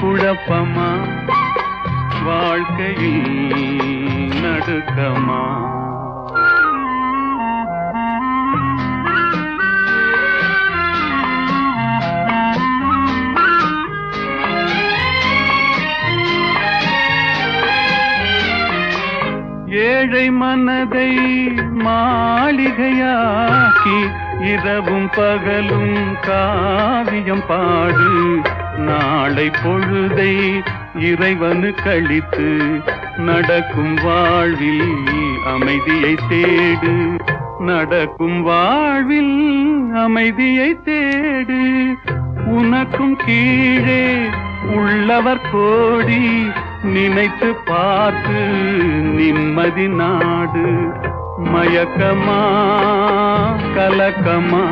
குழப்பமா? வாழ்க்கையில் நடுக்கமா? ஏழை மனதை மாளிகையா இரவும் பகலும் காவியம் பாடு. நாளை பொழுதை இறைவனு கழித்து நடக்கும் வாழ்வில் அமைதியை தேடு. நடக்கும் வாழ்வில் அமைதியை தேடு. உனக்கும் கீழே உள்ளவர் கோடி நினைத்து பார்த்து நிம்மதி நாடு. மயக்கமா கலக்கமா.